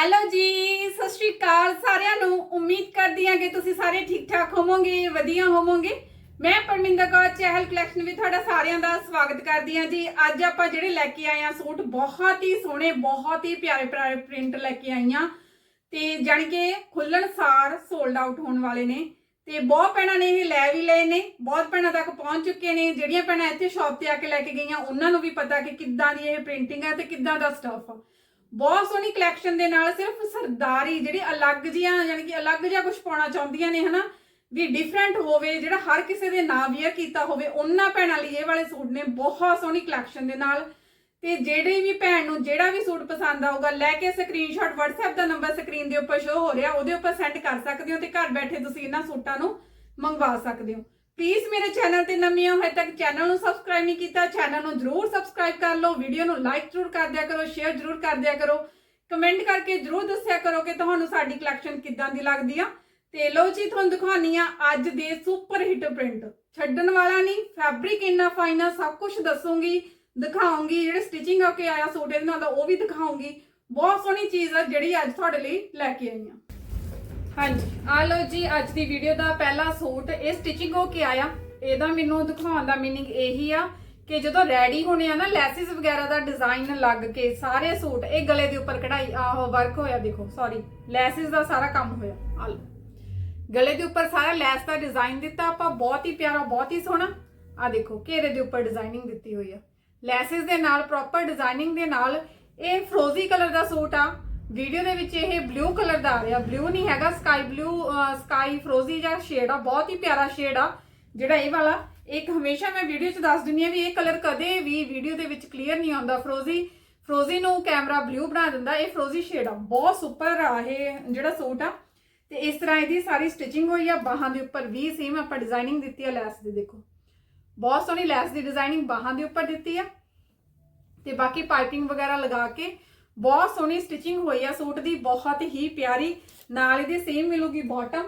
Hello ਜੀ, ਸਤਿ ਸ਼੍ਰੀ ਅਕਾਲ ਸਾਰਿਆਂ ਨੂੰ। ਉਮੀਦ ਕਰਦੀ ਹਾਂ ਕਿ ਤੁਸੀਂ ਸਾਰੇ ਠੀਕ ਠਾਕ ਹੋਵੋਗੇ, ਵਧੀਆ ਹੋਵੋਗੇ। ਮੈਂ ਪਰਮਿੰਦਰ ਕੌਰ, ਚਹਿਲ ਕਲੈਕਸ਼ਨ ਵਿੱਚ ਤੁਹਾਡਾ ਸਾਰਿਆਂ ਦਾ ਸਵਾਗਤ ਕਰਦੀ ਹਾਂ ਜੀ। ਅੱਜ ਆਪਾਂ ਜਿਹੜੇ ਲੈ ਕੇ ਆਏ ਆ ਸੂਟ, ਬਹੁਤ ਹੀ ਸੋਹਣੇ, ਬਹੁਤ ਹੀ ਪਿਆਰੇ ਪਿਆਰੇ ਪ੍ਰਿੰਟ ਲੈ ਕੇ ਆਈਆਂ ਤੇ ਜਾਣੀ ਕਿ ਖੁੱਲਣ ਸਾਰ ਸੋਲਡ ਆਊਟ ਹੋਣ ਵਾਲੇ ਨੇ। ਤੇ ਬਹੁਤ ਭੈਣਾਂ ਨੇ ਇਹ ਲੈ ਵੀ ਲਏ ਨੇ, ਬਹੁਤ ਭੈਣਾਂ ਤੱਕ ਪਹੁੰਚ ਚੁੱਕੇ ਨੇ। ਜਿਹੜੀਆਂ ਭੈਣਾਂ ਇੱਥੇ ਸ਼ਾਪ ਤੇ ਆ ਕੇ ਲੈ ਕੇ ਗਈਆਂ, ਉਹਨਾਂ ਨੂੰ ਵੀ ਪਤਾ ਕਿ ਕਿੱਦਾਂ ਦੀ ਇਹ ਪ੍ਰਿੰਟਿੰਗ ਹੈ ਤੇ ਕਿੱਦਾਂ ਦਾ ਸਟਫ ਆ। ਬਹੁਤ ਸੋਹਣੀ ਕਲੈਕਸ਼ਨ ਦੇ ਨਾਲ ਸਿਰਫ ਸਰਦਾਰੀ ਜਿਹੜੀ ਅਲੱਗ ਜੀਆਂ ਯਾਨੀ ਕਿ ਅਲੱਗ ਜਿਹਾ ਕੁਝ ਪਾਉਣਾ ਚਾਹੁੰਦੀਆਂ ਨੇ, ਹਨਾ? ਵੀ ਡਿਫਰੈਂਟ ਹੋਵੇ, ਜਿਹੜਾ ਹਰ ਕਿਸੇ ਦੇ ਨਾਂ ਵੀਅਰ ਕੀਤਾ ਹੋਵੇ, ਉਹਨਾਂ ਭੈਣਾਂ ਲਈ ਇਹ ਵਾਲੇ ਸੂਟ ਨੇ ਬਹੁਤ ਸੋਹਣੀ ਕਲੈਕਸ਼ਨ ਦੇ ਨਾਲ। ਤੇ ਜਿਹੜੀ ਵੀ ਭੈਣ ਨੂੰ ਜਿਹੜਾ ਵੀ ਸੂਟ ਪਸੰਦ ਆਊਗਾ, ਲੈ ਕੇ ਸਕਰੀਨਸ਼ਾਟ WhatsApp ਦਾ ਨੰਬਰ ਸਕਰੀਨ ਦੇ ਉੱਪਰ ਸ਼ੋ ਹੋ ਰਿਹਾ, ਉਹਦੇ ਉੱਪਰ ਸੈਂਡ ਕਰ ਸਕਦੇ ਹੋ ਤੇ ਘਰ ਬੈਠੇ ਤੁਸੀਂ ਇਹਨਾਂ ਸੂਟਾਂ ਨੂੰ ਮੰਗਵਾ ਸਕਦੇ ਹੋ। ਪਲੀਜ਼ ਮੇਰੇ ਚੈਨਲ ਤੇ ਨਵੇਂ ਹੋ ਹਜੇ ਤੱਕ ਚੈਨਲ ਨੂੰ ਸਬਸਕ੍ਰਾਈਬ ਨਹੀਂ ਕੀਤਾ, ਚੈਨਲ ਨੂੰ ਜਰੂਰ ਸਬਸਕ੍ਰਾਈਬ ਕਰ ਲਓ, ਵੀਡੀਓ ਨੂੰ ਲਾਈਕ ਜਰੂਰ ਕਰ ਦਿਆ ਕਰੋ, ਸ਼ੇਅਰ ਜਰੂਰ ਕਰ ਦਿਆ ਕਰੋ। ਕਮੈਂਟ ਕਰਕੇ ਜਰੂਰ ਦੱਸਿਆ ਕਰੋ ਕਿ ਤੁਹਾਨੂੰ ਸਾਡੀ ਕਲੈਕਸ਼ਨ ਕਿੱਦਾਂ ਦੀ ਲੱਗਦੀ ਆ। ਤੇ ਲੋ ਜੀ, ਤੁਹਾਨੂੰ ਦਿਖਾਉਣੀ ਆ ਅੱਜ ਦੇ ਸੁਪਰ ਹਿੱਟ ਪ੍ਰਿੰਟ ਛੱਡਣ ਵਾਲਾ ਨਹੀਂ ਫੈਬਰਿਕ ਇੰਨਾ ਫਾਈਨ ਆ, ਸਭ ਕੁਝ ਦੱਸੂਗੀ, ਦਿਖਾਉਂਗੀ, ਜਿਹੜੇ ਸਟਿਚਿੰਗ ਹੋ ਕੇ ਆਇਆ ਸੂਟ ਇਹਦੇ ਨਾਲ ਉਹ ਵੀ ਦਿਖਾਉਂਗੀ। ਬਹੁਤ ਸੋਹਣੀ ਚੀਜ਼ ਆ ਜਿਹੜੀ ਅੱਜ ਤੁਹਾਡੇ ਲਈ ਲੈ ਕੇ ਆਈ ਆ। ਹਾਂਜੀ। ਆ ਲਓ ਜੀ, ਅੱਜ ਦੀ ਵੀਡੀਓ ਦਾ ਪਹਿਲਾ ਸੂਟ, ਇਹ ਸਟਿਚਿੰਗ ਹੋ ਕੇ ਆਇਆ। ਇਹਦਾ ਮੈਨੂੰ ਦਿਖਾਉਣ ਦਾ ਮੀਨਿੰਗ ਇਹੀ ਆ ਕਿ ਜਦੋਂ ਰੈਡੀ ਹੋਣੇ ਆ ਨਾ ਲੈਸਿਸ ਵਗੈਰਾ ਦਾ ਡਿਜ਼ਾਈਨ ਲੱਗ ਕੇ ਸਾਰੇ ਸੂਟ, ਇਹ ਗਲੇ ਦੇ ਉੱਪਰ ਕਢਾਈ, ਆਹੋ ਵਰਕ ਹੋਇਆ, ਦੇਖੋ ਸੌਰੀ ਲੈਸਿਸ ਦਾ ਸਾਰਾ ਕੰਮ ਹੋਇਆ। ਆ ਲਓ। ਗਲੇ ਦੇ ਉੱਪਰ ਸਾਰਾ ਲੈਸ ਦਾ ਡਿਜ਼ਾਈਨ ਦਿੱਤਾ, ਆਪਾਂ ਬਹੁਤ ਹੀ ਪਿਆਰਾ, ਬਹੁਤ ਹੀ ਸੋਹਣਾ। ਆ ਦੇਖੋ, ਘੇਰੇ ਦੇ ਉੱਪਰ ਡਿਜ਼ਾਈਨਿੰਗ ਦਿੱਤੀ ਹੋਈ ਆ। ਲੈਸਿਸ ਦੇ ਨਾਲ ਪ੍ਰੋਪਰ ਡਿਜ਼ਾਈਨਿੰਗ ਦੇ ਨਾਲ, ਇਹ ਫਰੋਜ਼ੀ ਕਲਰ ਦਾ ਸੂਟ ਆ। ਵੀਡੀਓ ਦੇ ਵਿੱਚ ਇਹ ਬਲੂ ਕਲਰ ਦਾ ਆ ਰਿਹਾ। ਬਲੂ ਨਹੀਂ ਹੈਗਾ ਸਕਾਈ ਬਲੂ ਸਕਾਈ ਫਰੋਜ਼ੀ ਜਿਹਾ ਸ਼ੇਡ ਆ, ਬਹੁਤ ਹੀ ਪਿਆਰਾ ਸ਼ੇਡ ਆ ਜਿਹੜਾ ਇਹ ਵਾਲਾ। ਇੱਕ ਹਮੇਸ਼ਾ ਮੈਂ ਵੀਡੀਓ 'ਚ ਦੱਸ ਦਿੰਦੀ ਆ ਵੀ ਇਹ ਕਲਰ ਕਦੇ ਵੀ ਵੀਡੀਓ ਦੇ ਵਿੱਚ ਕਲੀਅਰ ਨਹੀਂ ਆਉਂਦਾ। ਫਰੋਜ਼ੀ ਫਰੋਜ਼ੀ ਨੂੰ ਕੈਮਰਾ ਬਲੂ ਬਣਾ ਦਿੰਦਾ। ਇਹ ਫਰੋਜ਼ੀ ਸ਼ੇਡ ਆ। ਬਹੁਤ ਸੁਪਰ ਆ ਇਹ ਜਿਹੜਾ ਸੂਟ ਆ। ਤੇ ਇਸ ਤਰ੍ਹਾਂ ਇਹਦੀ ਸਾਰੀ ਸਟਿਚਿੰਗ ਹੋਈ ਆ। ਬਾਹਾਂ ਦੇ ਉੱਪਰ ਵੀ ਸੇਮ ਆਪਾਂ ਡਿਜ਼ਾਈਨਿੰਗ ਦਿੱਤੀ ਆ ਲੈਸ ਦੀ, ਦੇਖੋ। ਬਹੁਤ ਸੋਹਣੀ ਲੈਸ ਦੀ ਡਿਜ਼ਾਈਨਿੰਗ ਬਾਹਾਂ ਦੇ ਉੱਪਰ ਦਿੱਤੀ ਆ। ਤੇ ਬਾਕੀ ਪਾਈਪਿੰਗ ਵਗੈਰਾ ਲਗਾ ਕੇ ਬਹੁਤ ਸੋਹਣੀ ਸਟਿਚਿੰਗ ਹੋਈ ਆ, ਸੂਟ ਦੀ ਬਹੁਤ ਹੀ ਪਿਆਰੀ। ਨਾਲ ਇਹਦੇ ਸੇਮ ਮਿਲੂਗੀ ਬਾਟਮ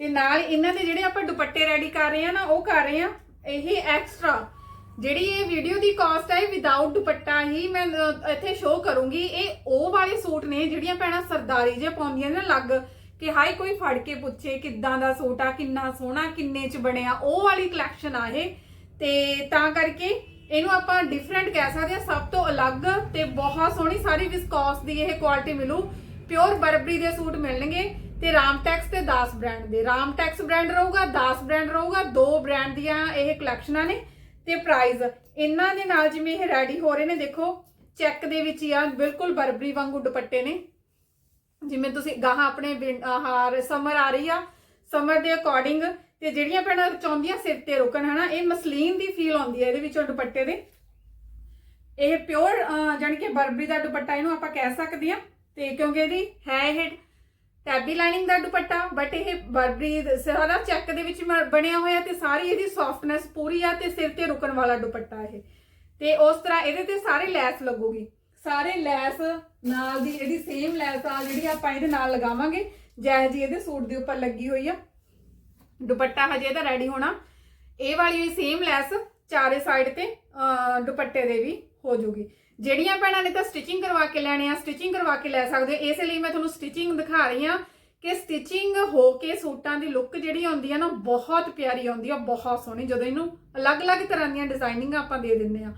ਤੇ ਨਾਲ ਇਹਨਾਂ ਦੇ ਜਿਹੜੇ ਆਪਾਂ ਦੁਪੱਟੇ ਰੈਡੀ ਕਰ ਰਹੇ ਆ ਨਾ, ਉਹ ਕਰ ਰਹੇ ਆ। ਇਹ ਐਕਸਟਰਾ ਜਿਹੜੀ ਇਹ ਵੀਡੀਓ ਦੀ ਕਾਸਟ ਹੈ ਵਿਦਆਊਟ ਦੁਪੱਟਾ ਹੀ ਮੈਂ ਇੱਥੇ ਸ਼ੋਅ ਕਰੂੰਗੀ। ਇਹ ਉਹ ਵਾਲੇ ਸੂਟ ਨੇ ਜਿਹੜੀਆਂ ਭੈਣਾਂ ਸਰਦਾਰੀ ਜੇ ਪਾਉਂਦੀਆਂ ਨੇ ਨਾ ਲੱਗ ਕਿ ਹਾਈ ਕੋਈ ਫੜ ਕੇ ਪੁੱਛੇ ਕਿੱਦਾਂ ਦਾ ਸੂਟ ਆ, ਕਿੰਨਾ ਸੋਹਣਾ, ਕਿੰਨੇ ਚ ਬਣਿਆ, ਉਹ ਵਾਲੀ ਕਲੈਕਸ਼ਨ ਆ ਇਹ। ਤੇ ਤਾਂ ਕਰਕੇ ਇਹਨੂੰ ਆਪਾਂ ਡਿਫਰੈਂਟ ਕਹਿ ਸਕਦੇ ਆ ਸਭ ਤੋਂ ਅਲੱਗ ਤੇ ਬਹੁਤ ਸੋਹਣੀ ਸਾਰੀ ਵਿਸਕੋਸ ਦੀ ਇਹ ਕੁਆਲਿਟੀ ਮਿਲੂ। ਪਿਓਰ ਬਰਬਰੀ ਦੇ ਸੂਟ ਮਿਲਣਗੇ ਤੇ ਰਾਮਟੈਕਸ ਤੇ ਦਾਸ ਬ੍ਰਾਂਡ ਦੇ। ਰਾਮਟੈਕਸ ਬ੍ਰਾਂਡ ਰਹੂਗਾ, ਦਾਸ ਬ੍ਰਾਂਡ ਰਹੂਗਾ, ਦੋ ਬ੍ਰਾਂਡ ਦੀਆਂ ਇਹ ਕਲੈਕਸ਼ਨਾਂ ਨੇ ਤੇ ਪ੍ਰਾਈਸ ਇਹਨਾਂ ਦੇ ਨਾਲ ਜਿਵੇਂ ਇਹ ਰੈਡੀ ਹੋ ਰਹੇ ਨੇ, ਦੇਖੋ ਚੈੱਕ ਦੇ ਵਿੱਚ ਹੀ ਆ, ਬਿਲਕੁਲ ਬਰਬਰੀ ਵਾਂਗੂ ਦੁਪੱਟੇ ਨੇ। ਜਿਵੇਂ ਤੁਸੀਂ ਗਾਹਾਂ ਆਪਣੇ ਵਿੰ- ਸਮਰ ਆ ਰਹੀ ਆ ਸਮਰ ਦੇ ਅਕੋਰਡਿੰਗ ਤੇ ਜਿਹੜੀਆਂ ਭੈਣਾਂ ਚਾਹੁੰਦੀਆਂ ਸਿਰ ਤੇ ਰੁਕਣ, ਹਨਾ, ਇਹ ਮਸਲੀਨ ਦੀ ਫੀਲ ਆਉਂਦੀ ਹੈ ਇਹਦੇ ਵਿੱਚੋਂ ਦੁਪੱਟੇ ਦੇ। ਇਹ ਪਿਓਰ ਜਾਨੀ ਕਿ ਬਰਬਰੀ ਦਾ ਦੁਪੱਟਾ ਇਹਨੂੰ ਆਪਾਂ ਕਹਿ ਸਕਦੇ ਆ ਤੇ ਕਿਉਂਕਿ ਇਹਦੀ ਹੈ ਇਹ ਟੈਬੀ ਲਾਈਨਿੰਗ ਦਾ ਦੁਪੱਟਾ ਬਟ ਇਹ ਬਰਬਰੀ ਸਾਰਾ ਚੈੱਕ ਦੇ ਵਿੱਚ ਬਣਿਆ ਹੋਇਆ ਤੇ ਸਾਰੀ ਇਹਦੀ ਸੌਫਟਨੈਸ ਪੂਰੀ ਆ ਤੇ ਸਿਰ ਤੇ ਰੁਕਣ ਵਾਲਾ ਦੁਪੱਟਾ ਇਹ। ਤੇ ਉਸ ਤਰ੍ਹਾਂ ਇਹਦੇ ਤੇ ਸਾਰੇ ਲੈਸ ਲੱਗੂਗੀ। ਸਾਰੇ ਲੈਸ ਨਾਲ ਦੀ, ਇਹਦੀ ਸੇਮ ਲੈਸ ਆ ਜਿਹੜੀ ਆਪਾਂ ਇਹਦੇ ਨਾਲ ਲਗਾਵਾਂਗੇ ਜੈ ਜੀ ਇਹਦੇ ਸੂਟ ਦੇ ਉੱਪਰ ਲੱਗੀ ਹੋਈ ਆ। ਦੁਪੱਟਾ ਹਜੇ ਤਾਂ ਰੈਡੀ ਹੋਣਾ। ਇਹ ਵਾਲੀ ਵੀ ਸੇਮ ਲੈਸ ਚਾਰੇ ਸਾਈਡ ਤੇ ਦੁਪੱਟੇ ਦੇ ਵੀ ਹੋ ਜੂਗੀ। ਜਿਹੜੀਆਂ ਭੈਣਾਂ ਨੇ ਤਾਂ ਸਟਿਚਿੰਗ ਕਰਵਾ ਕੇ ਲੈਣੇ ਆ ਸਟਿਚਿੰਗ ਕਰਵਾ ਕੇ ਲੈ ਸਕਦੇ। ਹੋ। ਇਸ ਲਈ ਮੈਂ ਤੁਹਾਨੂੰ ਸਟਿਚਿੰਗ ਦਿਖਾ ਰਹੀ ਆ ਕਿ ਸਟਿਚਿੰਗ ਹੋ ਕੇ ਸੂਟਾਂ ਦੀ ਲੁੱਕ ਜਿਹੜੀ ਆਉਂਦੀ ਆ ਨਾ, ਬਹੁਤ ਪਿਆਰੀ ਆਉਂਦੀ ਆ, ਬਹੁਤ ਸੋਹਣੀ। ਜਦੋਂ ਇਹਨੂੰ ਅਲੱਗ-ਅਲੱਗ ਤਰ੍ਹਾਂ ਦੀਆਂ ਡਿਜ਼ਾਈਨਿੰਗ ਆਪਾਂ ਦੇ ਦਿੰਦੇ ਆ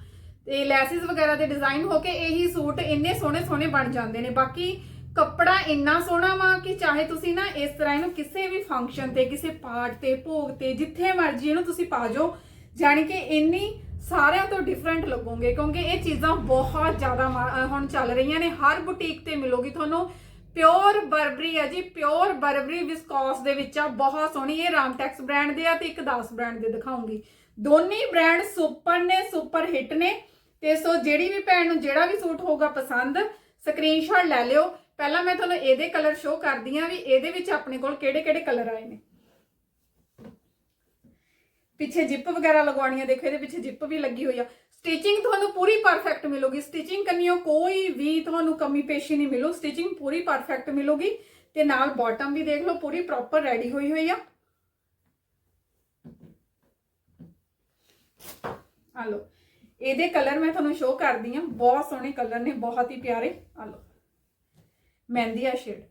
ਤੇ ਲੈਸਿਸ ਵਗੈਰਾ ਦੇ ਡਿਜ਼ਾਈਨ ਹੋ ਕੇ ਇਹੀ ਸੂਟ ਇੰਨੇ ਸੋਹਣੇ ਸੋਹਣੇ ਬਣ ਜਾਂਦੇ ਨੇ। ਬਾਕੀ ਕੱਪੜਾ ਇੰਨਾ ਸੋਹਣਾ ਵਾ ਕਿ ਚਾਹੇ ਤੁਸੀਂ ਨਾ ਇਸ ਤਰ੍ਹਾਂ ਇਹਨੂੰ ਕਿਸੇ ਵੀ ਫੰਕਸ਼ਨ ਤੇ, ਕਿਸੇ ਪਾਰਟ ਤੇ, ਭੋਗ ਤੇ, ਜਿੱਥੇ ਮਰਜ਼ੀ ਇਹਨੂੰ ਤੁਸੀਂ ਪਾ ਜਾਓ, ਜਾਣੀ ਕਿ ਇੰਨੀ ਸਾਰਿਆਂ ਤੋਂ ਡਿਫਰੈਂਟ ਲੱਗੋਗੇ, ਕਿਉਂਕਿ ਇਹ ਚੀਜ਼ਾਂ ਬਹੁਤ ਜ਼ਿਆਦਾ ਹੁਣ ਚੱਲ ਰਹੀਆਂ ਨੇ। ਹਰ ਬੁਟੀਕ ਤੇ ਮਿਲੋਗੀ ਤੁਹਾਨੂੰ। ਪਿਓਰ ਬਰਬਰੀ ਹੈ ਜੀ ਪਿਓਰ ਬਰਬਰੀ ਵਿਸਕੋਸ ਦੇ ਵਿੱਚ ਆ, ਬਹੁਤ ਸੋਹਣੀ। ਇਹ ਰਾਮਟੈਕਸ ਬ੍ਰਾਂਡ ਦੇ ਆ ਤੇ ਇੱਕ ਦਾਸ ਬ੍ਰਾਂਡ ਦੇ ਦਿਖਾਉਂਗੀ। ਦੋਨੇ ਬ੍ਰਾਂਡ ਸੁਪਰ ਨੇ ਸੁਪਰ ਹਿੱਟ ਨੇ। ਤੇ ਸੋ ਜਿਹੜੀ ਵੀ ਭੈਣ ਨੂੰ ਜਿਹੜਾ ਵੀ ਸੂਟ ਹੋਊਗਾ ਪਸੰਦ ਸਕਰੀਨਸ਼ਾਟ ਲੈ ਲਿਓ। ਪਹਿਲਾਂ ਮੈਂ ਤੁਹਾਨੂੰ ਇਹਦੇ ਕਲਰ ਸ਼ੋ ਕਰਦੀ ਆ ਵੀ ਇਹਦੇ ਵਿੱਚ ਆਪਣੇ ਕੋਲ ਕਿਹੜੇ ਕਿਹੜੇ ਕਲਰ ਆਏ ਨੇ। ਪਿੱਛੇ ਜਿਪ ਵਗੈਰਾ ਲਗਵਾਉਣੀ ਆ, ਦੇਖੋ ਇਹਦੇ ਪਿੱਛੇ ਜਿਪ ਵੀ ਲੱਗੀ ਹੋਈ ਆ। ਸਟਿਚਿੰਗ ਤੁਹਾਨੂੰ ਪੂਰੀ ਪਰਫੈਕਟ ਮਿਲੂਗੀ। ਸਟਿਚਿੰਗ ਕਰਨੀਓ ਕੋਈ ਵੀ ਤੁਹਾਨੂੰ ਕਮੀ ਪੇਸ਼ੀ ਨਹੀਂ ਮਿਲੂ। ਸਟਿਚਿੰਗ ਪੂਰੀ ਪਰਫੈਕਟ ਮਿਲੂਗੀ। ਤੇ ਨਾਲ ਬਾਟਮ ਵੀ ਦੇਖ ਲਓ, ਪੂਰੀ ਪ੍ਰੋਪਰ ਰੈਡੀ ਹੋਈ ਹੋਈ ਆ। ਆ ਲਓ। ਇਹਦੇ ਕਲਰ ਮੈਂ ਤੁਹਾਨੂੰ ਸ਼ੋਅ ਕਰਦੀ ਆ ਬਹੁਤ ਸੋਹਣੇ ਕਲਰ ਨੇ, ਬਹੁਤ ਹੀ ਪਿਆਰੇ। ਆ ਲਓ। ਮਹਿੰਦੀ ਆ ਸ਼ੇਡ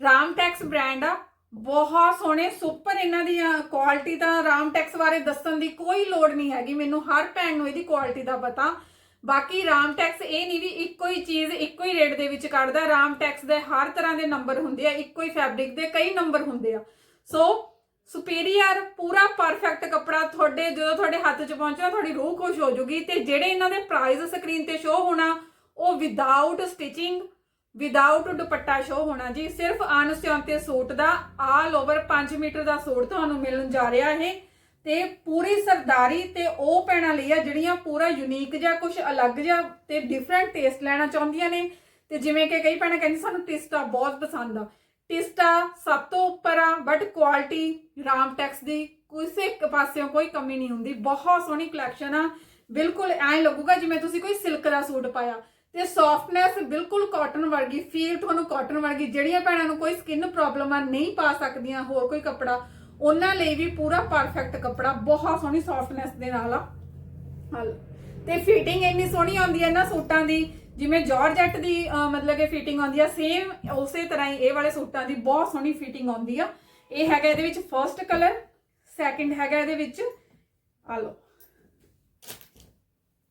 ਰਾਮਟੈਕਸ ਬ੍ਰਾਂਡ ਆ, ਬਹੁਤ ਸੋਹਣੇ ਸੁਪਰ ਇਹਨਾਂ ਦੀ ਕੁਆਲਿਟੀ ਤਾਂ ਰਾਮਟੈਕਸ ਬਾਰੇ ਦੱਸਣ ਦੀ ਕੋਈ ਲੋੜ ਨਹੀਂ ਹੈਗੀ, ਮੈਨੂੰ ਹਰ ਭੈਣ ਨੂੰ ਇਹਦੀ ਕੁਆਲਿਟੀ ਦਾ ਪਤਾ। ਬਾਕੀ ਰਾਮਟੈਕਸ ਇਹ ਨਹੀਂ ਵੀ ਇੱਕੋ ਹੀ ਚੀਜ਼, ਇੱਕੋ ਹੀ ਰੇਟ ਦੇ ਵਿੱਚ ਕੱਢਦਾ, ਰਾਮਟੈਕਸ ਦੇ ਹਰ ਤਰ੍ਹਾਂ ਦੇ ਨੰਬਰ ਹੁੰਦੇ ਆ, ਇੱਕੋ ਹੀ ਫੈਬਰਿਕ ਦੇ ਕਈ ਨੰਬਰ ਹੁੰਦੇ ਆ। ਸੋ ਸੁਪੀਰੀਅਰ ਪੂਰਾ ਪਰਫੈਕਟ ਕੱਪੜਾ ਤੁਹਾਡੇ, ਜਦੋਂ ਤੁਹਾਡੇ ਹੱਥ 'ਚ ਪਹੁੰਚਿਆ, ਤੁਹਾਡੀ ਰੂਹ ਖੁਸ਼ ਹੋ ਜਾਊਗੀ ਤੇ ਜਿਹੜੇ ਇਹਨਾਂ ਦੇ ਪ੍ਰਾਈਸ ਸਕਰੀਨ ਤੇ ਸ਼ੋ ਹੋਣਾ, ਉਹ ਵਿਦਆਊਟ ਸਟਿਚਿੰਗ ਵਿਦਆਊਟ ਦੁਪੱਟਾ ਸ਼ੋ ਹੋਣਾ ਜੀ, ਸਿਰਫ ਅਨਸਿਉਂਤੇ ਸੂਟ ਦਾ ਆਲ ਓਵਰ 5 ਮੀਟਰ ਦਾ ਸੂਟ ਤੁਹਾਨੂੰ ਮਿਲਣ ਜਾ ਰਿਹਾ ਹੈ ਤੇ ਪੂਰੀ ਸਰਦਾਰੀ ਤੇ ਉਹ ਪੈਣਾ ਲਈ ਆ ਜਿਹੜੀਆਂ ਪੂਰਾ ਯੂਨੀਕ ਜਿਹਾ ਕੁਝ ਅਲੱਗ ਜਾਂ ਤੇ ਡਿਫਰੈਂਟ ਟੇਸਟ ਲੈਣਾ ਚਾਹੁੰਦੀਆਂ ਨੇ। ਤੇ ਜਿਵੇਂ ਕਿ ਕਈ ਭੈਣਾਂ ਕਹਿੰਦੀ ਸਾਨੂੰ ਟਿਸਟਾ ਬਹੁਤ ਪਸੰਦ ਆ। ਟਿਸਟਾ ਸਭ ਤੋਂ ਉੱਪਰ ਆ ਬਟ ਕੁਆਲਿਟੀ ਰਾਮਟੈਕਸ ਦੀ ਕਿਸੇ ਇੱਕ ਪਾਸਿਓਂ ਕੋਈ ਕਮੀ ਨਹੀਂ ਹੁੰਦੀ। ਬਹੁਤ ਸੋਹਣੀ ਕਲੈਕਸ਼ਨ ਆ। ਬਿਲਕੁਲ ਐਂ ਲੱਗੂਗਾ ਜਿਵੇਂ ਤੁਸੀਂ ਕੋਈ ਸਿਲਕ ਦਾ ਸੂਟ ਪਾਇਆ। ਤੇ ਸੌਫਟਨੈਸ ਬਿਲਕੁਲ ਕਾਟਨ ਵਰਗੀ ਫੀਲ ਤੁਹਾਨੂੰ ਕਾਟਨ ਵਰਗੀ, ਜਿਹੜੀਆਂ ਭੈਣਾਂ ਨੂੰ ਕੋਈ ਸਕਿਨ ਪ੍ਰੋਬਲਮ ਆ ਨਹੀਂ ਪਾ ਸਕਦੀਆਂ, ਹੋਰ ਕੋਈ ਕੱਪੜਾ, ਉਹਨਾਂ ਲਈ ਵੀ ਪੂਰਾ ਪਰਫੈਕਟ ਕੱਪੜਾ, ਬਹੁਤ ਸੋਹਣੀ ਸੌਫਟਨੈਸ ਦੇ ਨਾਲ ਆ। ਹਲ। ਤੇ ਫਿਟਿੰਗ ਇੰਨੀ ਸੋਹਣੀ ਆਉਂਦੀ ਹੈ ਨਾ ਸੂਟਾਂ ਦੀ, ਜਿਵੇਂ ਜਾਰਜੈਟ ਦੀ ਮਤਲਬ ਕਿ ਫਿਟਿੰਗ ਆਉਂਦੀ ਆ ਸੇਮ ਉਸੇ ਤਰ੍ਹਾਂ ਹੀ ਇਹ ਵਾਲੇ ਸੂਟਾਂ ਦੀ ਬਹੁਤ ਸੋਹਣੀ ਫਿਟਿੰਗ ਆਉਂਦੀ ਆ। ਇਹ ਹੈਗਾ ਇਹਦੇ ਵਿੱਚ ਫਰਸਟ ਕਲਰ ਸੈਕਿੰਡ ਹੈਗਾ ਇਹਦੇ ਵਿੱਚ ਆ ਲਓ।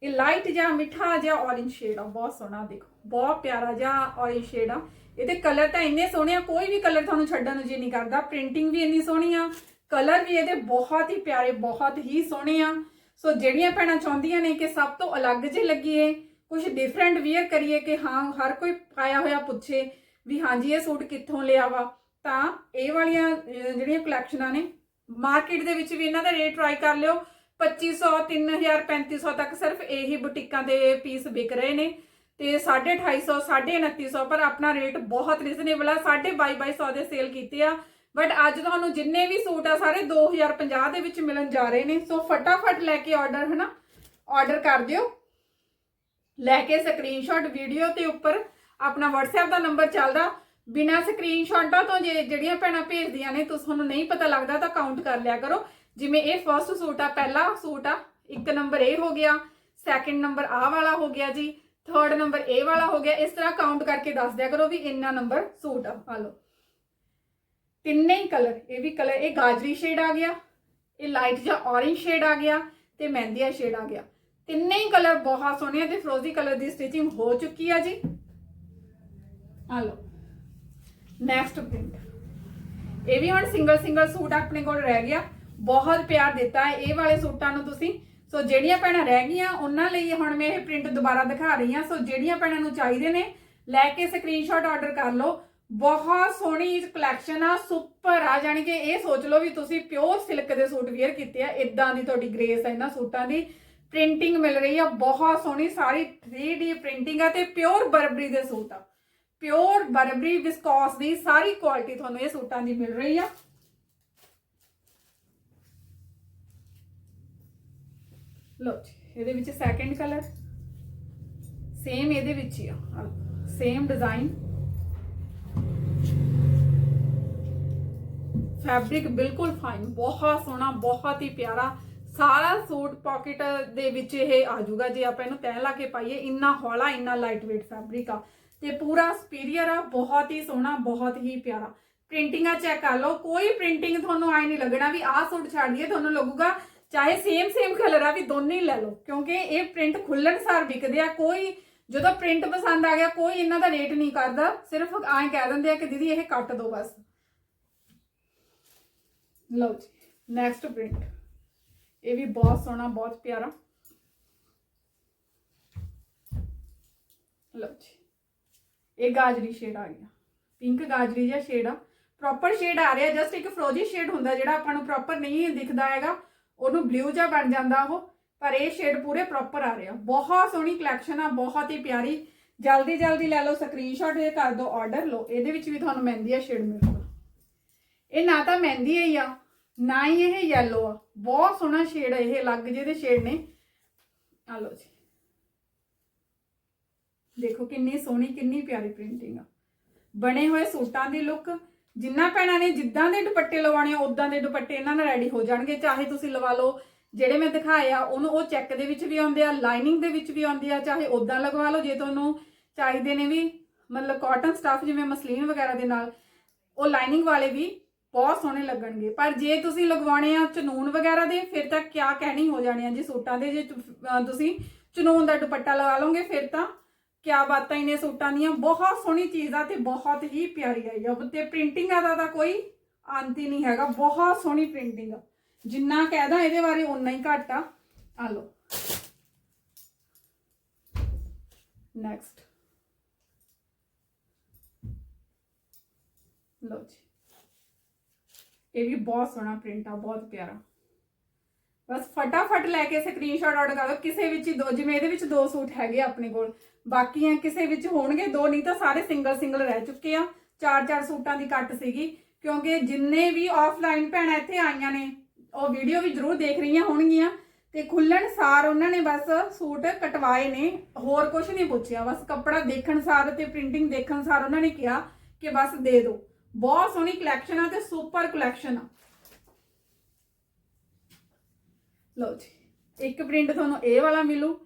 ਇਹ ਲਾਈਟ ਜਿਹਾ ਮਿੱਠਾ ਜਿਹਾ orange ਸ਼ੇਡ ਆ, ਬਹੁਤ ਸੋਹਣਾ ਦੇਖੋ, ਬਹੁਤ ਪਿਆਰਾ ਜਿਹਾ orange ਸ਼ੇਡ ਆ। ਇਹਦੇ ਕਲਰ ਤਾਂ ਇੰਨੇ ਸੋਹਣੇ ਆ, ਕੋਈ ਵੀ ਕਲਰ ਤੁਹਾਨੂੰ ਛੱਡਣ ਨੂੰ ਜੀ ਨਹੀਂ ਕਰਦਾ। ਪ੍ਰਿੰਟਿੰਗ ਵੀ ਇੰਨੀ ਸੋਹਣੀ ਆ ਕਲਰ ਵੀ ਇਹਦੇ ਬਹੁਤ ਹੀ ਪਿਆਰੇ, ਬਹੁਤ ਹੀ ਸੋਹਣੇ ਆ। ਸੋ ਜਿਹੜੀਆਂ ਭੈਣਾਂ ਚਾਹੁੰਦੀਆਂ ਨੇ ਕਿ ਸਭ ਤੋਂ ਅਲੱਗ ਜਿਹੇ ਲੱਗੀਏ ਕੁਝ ਡਿਫਰੈਂਟ ਵੇਅਰ ਕਰੀਏ ਕਿ ਹਾਂ, ਹਰ ਕੋਈ ਪਾਇਆ ਹੋਇਆ ਪੁੱਛੇ ਵੀ ਹਾਂਜੀ ਇਹ ਸੂਟ ਕਿੱਥੋਂ ਲਿਆ ਵਾ। ਤਾਂ ਇਹ ਵਾਲੀਆਂ ਜਿਹੜੀਆਂ ਕਲੈਕਸ਼ਨਾਂ ਨੇ ਮਾਰਕੀਟ ਦੇ ਵਿੱਚ ਵੀ ਇਹਨਾਂ ਦਾ ਰੇਟ ਟਰਾਈ ਕਰ ਲਿਓ। 2500 3000 3500 ਤੱਕ ਸਿਰਫ ਇਹੀ ਬੁਟੀਕਾਂ ਦੇ ਪੀਸ ਵਿਕ ਰਹੇ ਨੇ। ਤੇ 2850 2950 ਪਰ ਆਪਣਾ ਰੇਟ ਬਹੁਤ ਰੀਜ਼ਨੇਬਲ ਆ। 2250 ਦੇ ਸੇਲ ਕੀਤੇ ਆ। ਬਟ ਅੱਜ ਤੁਹਾਨੂੰ ਜਿੰਨੇ ਵੀ ਸੂਟ ਆ, ਸਾਰੇ 2050 ਦੇ ਵਿੱਚ ਮਿਲਣ ਜਾ ਰਹੇ ਨੇ। ਸੋ ਫਟਾਫਟ ਲੈ ਕੇ ਆਰਡਰ ਹਨਾ? ਆਰਡਰ ਕਰ ਦਿਓ। ਲੈ ਕੇ ਸਕਰੀਨਸ਼ਾਟ ਵੀਡੀਓ ਤੇ ਉੱਪਰ ਆਪਣਾ WhatsApp ਦਾ ਨੰਬਰ ਚੱਲਦਾ। ਬਿਨਾ ਸਕਰੀਨਸ਼ਾਟਾਂ ਤੋਂ ਜੇ ਜਿਹੜੀਆਂ ਭੈਣਾਂ ਭੇਜਦੀਆਂ ਨੇ, ਤੁਸੀਂ ਤੁਹਾਨੂੰ ਨਹੀਂ ਪਤਾ ਲੱਗਦਾ ਤਾਂ ਕਾਊਂਟ ਕਰ ਲਿਆ ਕਰੋ। ਜਿਵੇਂ ਇਹ ਫਰਸਟ ਸੂਟ ਆ, ਪਹਿਲਾ ਸੂਟ ਆ, ਇੱਕ ਨੰਬਰ ਇਹ ਹੋ ਗਿਆ ਸੈਕਿੰਡ ਨੰਬਰ ਆਹ ਵਾਲਾ ਹੋ ਗਿਆ ਜੀ ਥਰਡ ਨੰਬਰ ਇਹ ਵਾਲਾ ਹੋ ਗਿਆ, ਇਸ ਤਰ੍ਹਾਂ ਕਾਊਂਟ ਕਰਕੇ ਦੱਸ ਦਿਆ ਕਰੋ ਵੀ ਇੰਨਾ ਨੰਬਰ ਸੂਟ ਆ ਆ ਲਓ। ਤਿੰਨੇ ਹੀ ਕਲਰ ਇਹ ਵੀ ਕਲਰ ਇਹ ਗਾਜਰੀ ਸ਼ੇਡ ਆ ਗਿਆ, ਇਹ ਲਾਈਟ ਜਾਂ orange ਸ਼ੇਡ ਆ ਗਿਆ ਤੇ ਮਹਿੰਦੀਆ ਸ਼ੇਡ ਆ ਗਿਆ। ਤਿੰਨੇ ਹੀ ਕਲਰ ਬਹੁਤ ਸੋਹਣੇ ਆ ਤੇ ਫਰੋਜ਼ੀ ਕਲਰ ਦੀ ਸਟਿਚਿੰਗ ਹੋ ਚੁੱਕੀ ਆ ਜੀ। ਆ ਲਓ। ਨੈਕਸਟ ਪ੍ਰਿੰਟ ਇਹ ਵੀ ਹੁਣ ਸਿੰਗਲ ਸਿੰਗਲ ਸੂਟ ਆਪਣੇ ਕੋਲ ਰਹਿ ਗਿਆ। ਬਹੁਤ ਪਿਆਰ ਦਿੱਤਾ ਹੈ। ਇਹ ਵਾਲੇ ਸੂਟਾਂ ਨੂੰ ਤੁਸੀਂ, ਸੋ ਜਿਹੜੀਆਂ ਭੈਣਾਂ ਰਹਿ ਗਈਆਂ, ਉਹਨਾਂ ਲਈ ਹੁਣ ਮੈਂ ਇਹ ਪ੍ਰਿੰਟ ਦੁਬਾਰਾ ਦਿਖਾ ਰਹੀ ਹਾਂ। ਸੋ ਜਿਹੜੀਆਂ ਭੈਣਾਂ ਨੂੰ ਚਾਹੀਦੇ ਨੇ, ਲੈ ਕੇ ਸਕਰੀਨਸ਼ਾਟ ਆਰਡਰ ਕਰ ਲਓ। ਬਹੁਤ ਸੋਹਣੀ ਕਲੈਕਸ਼ਨ ਆ ਸੁਪਰ ਆ। ਜਾਣੀ ਕਿ ਇਹ ਸੋਚ ਲਓ ਵੀ ਤੁਸੀਂ ਪਿਓਰ ਸਿਲਕ ਦੇ ਸੂਟ ਵੇਅਰ ਕੀਤੇ ਆ। ਇਦਾਂ ਦੀ ਤੁਹਾਡੀ ਗ੍ਰੇਸ ਆ ਇਹਨਾਂ ਸੂਟਾਂ ਦੀ। ਪ੍ਰਿੰਟਿੰਗ ਮਿਲ ਰਹੀ ਆ, ਬਹੁਤ ਸੋਹਣੀ, ਸਾਰੀ 3D ਪ੍ਰਿੰਟਿੰਗ ਆ ਤੇ ਪਿਓਰ ਬਰਬਰੀ ਦੇ ਸੂਟ ਆ। ਪਿਓਰ ਬਰਬਰੀ ਵਿਸਕੋਸ ਦੀ ਸਾਰੀ ਕੁਆਲਿਟੀ ਤੁਹਾਨੂੰ ਇਹ ਸੂਟਾਂ ਦੀ ਮਿਲ ਰਹੀ ਆ। ਲੋ ਜੀ, ਇਹਦੇ ਵਿੱਚ ਸੈਕੰਡ ਕਲਰ ਸੇਮ ਇਹਦੇ ਵਿੱਚ ਹੀ ਆ ਸੇਮ ਡਿਜ਼ਾਈਨ ਫੈਬਰਿਕ ਬਿਲਕੁਲ ਫਾਈਨ ਬਹੁਤ ਸੋਹਣਾ, ਬਹੁਤ ਹੀ ਪਿਆਰਾ, ਸਾਰਾ ਸੂਟ ਪਾਕਟ ਦੇ ਵਿੱਚ ਇਹ ਆ ਜਾਊਗਾ, ਜੇ ਆਪਾਂ ਇਹਨੂੰ ਤਹਿ ਲਾ ਕੇ ਪਾਈਏ, ਇੰਨਾ ਹੌਲਾ, ਇੰਨਾ ਲਾਈਟ weight ਫੈਬਰਿਕ ਆ। ਤੇ ਪੂਰਾ ਸੁਪੀਰੀਅਰ ਆ, ਬਹੁਤ ਹੀ ਸੋਹਣਾ, ਬਹੁਤ ਹੀ ਪਿਆਰਾ। ਪ੍ਰਿੰਟਿੰਗਾਂ ਚੈੱਕ ਕਰ ਲਓ, ਕੋਈ ਪ੍ਰਿੰਟਿੰਗ ਤੁਹਾਨੂੰ ਆਈ ਨਹੀਂ ਲੱਗਣਾ ਵੀ ਆਹ ਸੂਟ ਛੱਡ ਦਈਏ, ਤੁਹਾਨੂੰ ਲੱਗੂਗਾ ਚਾਹੇ ਸੇਮ ਸੇਮ ਕਲਰ ਆ, ਵੀ ਦੋਨੇ ਹੀ ਲੈ ਲਓ, ਕਿਉਂਕਿ ਇਹ ਪ੍ਰਿੰਟ ਖੁੱਲਣ ਵਿਕਦੇ ਆ, ਕੋਈ ਜਦੋਂ ਪ੍ਰਿੰਟ ਪਸੰਦ ਆ ਗਿਆ, ਕੋਈ ਇਹਨਾਂ ਦਾ ਰੇਟ ਨਹੀਂ ਕਰਦਾ, ਸਿਰਫ ਐਂ ਕਹਿ ਦਿੰਦੇ ਆ ਕਿ ਦੀਦੀ ਇਹ ਕੱਟ ਦਿਓ ਬਸ। ਲਓ ਜੀ ਨੈਕਸਟ ਪ੍ਰਿੰਟ ਇਹ ਵੀ ਬਹੁਤ ਸੋਹਣਾ, ਬਹੁਤ ਪਿਆਰਾ। ਲਓ ਜੀ, ਇਹ ਗਾਜਰੀ ਸ਼ੇਡ ਆ ਗਿਆ। ਪਿੰਕ ਗਾਜਰੀ ਜਿਹਾ ਸ਼ੇਡ ਆ। ਪ੍ਰੋਪਰ ਸ਼ੇਡ ਆ ਰਿਹਾ ਜਸਟ ਇੱਕ ਫਰੋਜੀ ਸ਼ੇਡ ਹੁੰਦਾ ਜਿਹੜਾ ਆਪਾਂ ਨੂੰ ਪ੍ਰੋਪਰ ਨਹੀਂ ਦਿਖਦਾ ਹੈਗਾ। ਉਹਨੂੰ ਬਲੂ ਜਿਹਾ ਬਣ ਜਾਂਦਾ ਉਹ, ਪਰ ਇਹ ਸ਼ੇਡ ਪੂਰੇ ਪ੍ਰੋਪਰ ਆ ਰਿਹਾ ਬਹੁਤ ਸੋਹਣੀ ਕਲੈਕਸ਼ਨ ਆ, ਬਹੁਤ ਹੀ ਪਿਆਰੀ। ਜਲਦੀ ਜਲਦੀ ਲੈ ਲਓ ਸਕਰੀਨਸ਼ਾਟ ਇਹ ਕਰ ਦਿਓ ਆਰਡਰ ਲਓ। ਇਹਦੇ ਵਿੱਚ ਵੀ ਤੁਹਾਨੂੰ ਮਹਿੰਦੀ ਆ ਸ਼ੇਡ ਮਿਲੂਗਾ। ਇਹ ਨਾ ਤਾਂ ਮਹਿੰਦੀ ਹੈ ਆ, ਨਾ ਹੀ ਇਹ ਯੈਲੋ ਆ। ਬਹੁਤ ਸੋਹਣਾ ਸ਼ੇਡ ਹੈ ਇਹ, ਅਲੱਗ ਜਿਹੇ ਦੇ ਸ਼ੇਡ ਨੇ। ਆ ਲਓ ਜੀ। ਦੇਖੋ ਕਿੰਨੀ ਸੋਹਣੀ, ਕਿੰਨੀ ਪਿਆਰੀ ਪ੍ਰਿੰਟਿੰਗ ਆ। ਬਣੇ ਹੋਏ ਸੂਟਾਂ ਦੀ ਲੁੱਕ ਜਿੰਨਾ ਭੈਣਾਂ ਨੇ ਜਿੱਦਾਂ ਦੇ ਦੁਪੱਟੇ ਲਵਾਣੇ ਆ ਉਦਾਂ ਦੇ ਦੁਪੱਟੇ ਇਹਨਾਂ ਨਾਲ ਰੈਡੀ ਹੋ ਜਾਣਗੇ। ਚਾਹੇ ਤੁਸੀਂ ਲਵਾ ਲਓ, ਜਿਹੜੇ ਮੈਂ ਦਿਖਾਏ ਆ, ਉਹਨੂੰ ਉਹ ਚੈੱਕ ਦੇ ਵਿੱਚ ਵੀ ਆਉਂਦੇ ਆ ਲਾਈਨਿੰਗ ਦੇ ਵਿੱਚ ਵੀ ਆਉਂਦੇ ਆ, ਚਾਹੇ ਉਦਾਂ ਲਗਵਾ ਲਓ, ਜੇ ਤੁਹਾਨੂੰ ਚਾਹੀਦੇ ਨੇ ਵੀ, ਮਤਲਬ ਕਾਟਨ ਸਟਫ ਜਿਵੇਂ ਮਸਲੀਨ ਵਗੈਰਾ ਦੇ ਨਾਲ, ਉਹ ਲਾਈਨਿੰਗ ਵਾਲੇ ਵੀ ਬਹੁਤ ਸੋਹਣੇ ਲੱਗਣਗੇ। ਪਰ ਜੇ ਤੁਸੀਂ ਲਗਵਾਉਣੇ ਆ ਚਨੂਨ ਵਗੈਰਾ ਦੇ, ਫਿਰ ਤਾਂ ਕਿਆ ਕਹਿਣੀ ਹੋ ਜਾਣੀ ਆ, ਜੀ ਸੂਟਾਂ ਦੇ, ਜੇ ਤੁਸੀਂ ਚਨੂਨ ਦਾ ਦੁਪੱਟਾ ਲਗਾ ਲਓਗੇ, ਫਿਰ ਤਾਂ ਕਿਆ ਬਾਤਾਂ ਹੀ ਨੇ ਸੂਟਾਂ ਦੀਆਂ? ਬਹੁਤ ਸੋਹਣੀ ਚੀਜ਼ ਆ ਤੇ ਬਹੁਤ ਹੀ ਪਿਆਰੀ ਆਈ ਆ ਤੇ ਪ੍ਰਿੰਟਿੰਗਾਂ ਦਾ ਤਾਂ ਕੋਈ ਅੰਤ ਹੀ ਨਹੀਂ ਹੈਗਾ। ਬਹੁਤ ਸੋਹਣੀ ਪ੍ਰਿੰਟਿੰਗ ਆ। ਜਿੰਨਾ ਕਹਿਦਾ ਇਹਦੇ ਬਾਰੇ ਓਨਾ ਹੀ ਘੱਟ ਆ। ਆ ਲਓ। ਨੈਕਸਟ ਲਓ ਜੀ। ਇਹ ਵੀ ਬਹੁਤ ਸੋਹਣਾ ਪ੍ਰਿੰਟ ਆ, ਬਹੁਤ ਪਿਆਰਾ। ਬਸ ਫਟਾਫਟ ਲੈ ਕੇ ਸਕਰੀਨਸ਼ਾਟ ਆਰਡਰ ਕਰ ਦਿਓ। ਕਿਸੇ ਵਿੱਚ ਹੀ ਦੋ, ਜਿਵੇਂ ਇਹਦੇ ਵਿੱਚ ਦੋ ਸੂਟ ਹੈਗੇ ਆਪਣੇ ਕੋਲ। ਬਾਕੀਆਂ ਕਿਸੇ ਵਿੱਚ ਹੋਣਗੇ ਦੋ, ਨਹੀਂ ਤਾਂ ਸਾਰੇ ਸਿੰਗਲ ਸਿੰਗਲ ਰਹਿ ਚੁੱਕੇ ਆ। ਚਾਰ ਚਾਰ ਸੂਟਾਂ ਦੀ ਕੱਟ ਸੀਗੀ। ਕਿਉਂਕਿ ਜਿੰਨੇ ਵੀ ਆਫਲਾਈਨ ਭੈਣਾਂ ਇੱਥੇ ਆਈਆਂ ਨੇ, ਉਹ ਵੀਡੀਓ ਵੀ ਜ਼ਰੂਰ ਦੇਖ ਰਹੀਆਂ ਹੋਣਗੀਆਂ। ਤੇ ਖੁੱਲਣ ਸਾਰ ਉਹਨਾਂ ਨੇ ਬਸ ਸੂਟ ਕਟਵਾਏ ਨੇ, ਹੋਰ ਕੁਝ ਨਹੀਂ ਪੁੱਛਿਆ। ਬਸ ਕੱਪੜਾ ਦੇਖਣ ਸਾਰ ਤੇ ਪ੍ਰਿੰਟਿੰਗ ਦੇਖਣ ਸਾਰ ਉਹਨਾਂ ਨੇ ਕਿਹਾ ਕਿ ਬਸ ਦੇ ਦਿਓ। ਬਹੁਤ ਸੋਹਣੀ ਕਲੈਕਸ਼ਨ ਆ ਤੇ ਸੁਪਰ ਕਲੈਕਸ਼ਨ ਆ। ਲਓ ਜੀ, ਇੱਕ ਪ੍ਰਿੰਟ ਤੁਹਾਨੂੰ ਇਹ ਵਾਲਾ ਮਿਲੂ,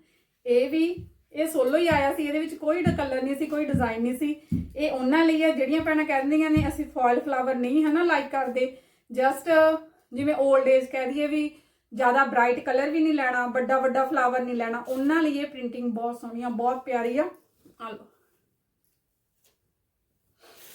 ਇਹ ਵੀ, ਇਹ ਸੋਲੋ ਹੀ ਆਇਆ ਸੀ, ਇਹਦੇ ਵਿੱਚ ਕੋਈ ਕਲਰ ਨਹੀਂ ਸੀ, ਕੋਈ ਡਿਜ਼ਾਈਨ ਨਹੀਂ ਸੀ। ਇਹ ਉਹਨਾਂ ਲਈ ਹੈ ਜਿਹੜੀਆਂ ਭੈਣਾਂ ਕਹਿੰਦੀਆਂ ਨੇ, ਅਸੀਂ ਫੋਇਲ ਫਲਾਵਰ ਨਹੀਂ ਹਨਾ ਲਾਈਕ ਕਰਦੇ। ਜਸਟ ਜਿਵੇਂ 올ਡ ਏਜ ਕਹਿ ਦਈਏ ਵੀ, ਜ਼ਿਆਦਾ ਬ੍ਰਾਈਟ ਕਲਰ ਵੀ ਨਹੀਂ ਲੈਣਾ, ਵੱਡਾ ਵੱਡਾ ਫਲਾਵਰ ਨਹੀਂ ਲੈਣਾ, ਉਹਨਾਂ ਲਈ ਇਹ ਪ੍ਰਿੰਟਿੰਗ ਬਹੁਤ ਸੋਹਣੀ ਆ, ਬਹੁਤ ਪਿਆਰੀ ਆ। ਆ ਲਓ।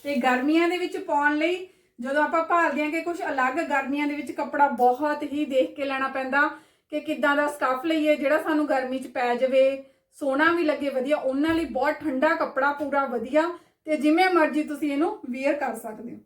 ਤੇ ਗਰਮੀਆਂ ਦੇ ਵਿੱਚ ਪਾਉਣ ਲਈ, ਜਦੋਂ ਆਪਾਂ ਭਾਲਦੇ ਹਾਂ ਕਿ ਕੁਝ ਅਲੱਗ ਗਰਮੀਆਂ ਦੇ ਵਿੱਚ ਕੱਪੜਾ ਬਹੁਤ ਹੀ ਦੇਖ ਕੇ ਲੈਣਾ ਪੈਂਦਾ ਕਿ ਕਿੱਦਾਂ ਦਾ ਸਟੱਫ ਲਈਏ, ਜਿਹੜਾ ਸਾਨੂੰ ਗਰਮੀ 'ਚ ਪੈ ਜਾਵੇ, ਸੋਹਣਾ ਵੀ ਲੱਗੇ, ਵਧੀਆ, ਉਹਨਾਂ ਲਈ ਬਹੁਤ ਠੰਡਾ ਕੱਪੜਾ ਪੂਰਾ ਵਧੀਆ, ਤੇ ਜਿਵੇਂ ਮਰਜ਼ੀ ਤੁਸੀਂ ਇਹਨੂੰ ਵੇਅਰ ਕਰ ਸਕਦੇ ਹੋ।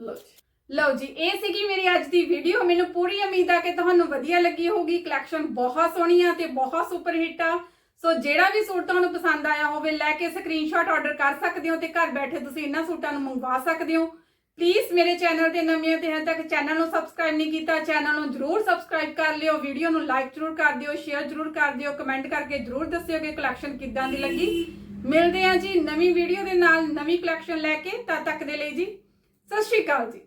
ਲਓ ਜੀ। ਲਓ ਜੀ, ਇਹ ਸੀਗੀ ਮੇਰੀ ਅੱਜ ਦੀ ਵੀਡੀਓ ਮੈਨੂੰ ਪੂਰੀ ਉਮੀਦ ਆ ਕਿ ਤੁਹਾਨੂੰ ਵਧੀਆ ਲੱਗੀ ਹੋਊਗੀ। ਕਲੈਕਸ਼ਨ ਬਹੁਤ ਸੋਹਣੀ ਆ ਤੇ ਬਹੁਤ ਸੁਪਰ ਹਿੱਟ ਆ। ਸੋ ਜਿਹੜਾ ਵੀ ਸੂਟ ਤੁਹਾਨੂੰ ਪਸੰਦ ਆਇਆ ਹੋਵੇ, ਲੈ ਕੇ ਸਕਰੀਨਸ਼ਾਟ ਆਰਡਰ ਕਰ ਸਕਦੇ ਹੋ ਤੇ ਘਰ ਬੈਠੇ ਤੁਸੀਂ ਇਹਨਾਂ ਸੂਟਾਂ ਨੂੰ ਮੰਗਵਾ ਸਕਦੇ ਹੋ। ਪਲੀਜ਼ ਮੇਰੇ ਚੈਨਲ ਤੇ ਨਵੇਂ ਤੇ ਹਜੇ ਤੱਕ ਚੈਨਲ ਨੂੰ ਸਬਸਕ੍ਰਾਈਬ ਨਹੀਂ ਕੀਤਾ ਚੈਨਲ ਨੂੰ ਜਰੂਰ ਸਬਸਕ੍ਰਾਈਬ ਕਰ ਲਿਓ ਵੀਡੀਓ ਨੂੰ ਲਾਈਕ ਜਰੂਰ ਕਰ ਦਿਓ ਸ਼ੇਅਰ ਜਰੂਰ ਕਰ ਦਿਓ ਕਮੈਂਟ ਕਰਕੇ ਜਰੂਰ ਦੱਸਿਓ ਕਿ ਕਲੈਕਸ਼ਨ ਕਿੱਦਾਂ ਦੀ ਲੱਗੀ। ਮਿਲਦੇ ਹਾਂ ਜੀ ਨਵੀਂ ਵੀਡੀਓ ਦੇ ਨਾਲ ਨਵੀਂ ਕਲੈਕਸ਼ਨ ਲੈ ਕੇ, ਤਦ ਤੱਕ ਦੇ ਲਈ ਜੀ, ਸਤਿ ਸ਼੍ਰੀ ਅਕਾਲ ਜੀ।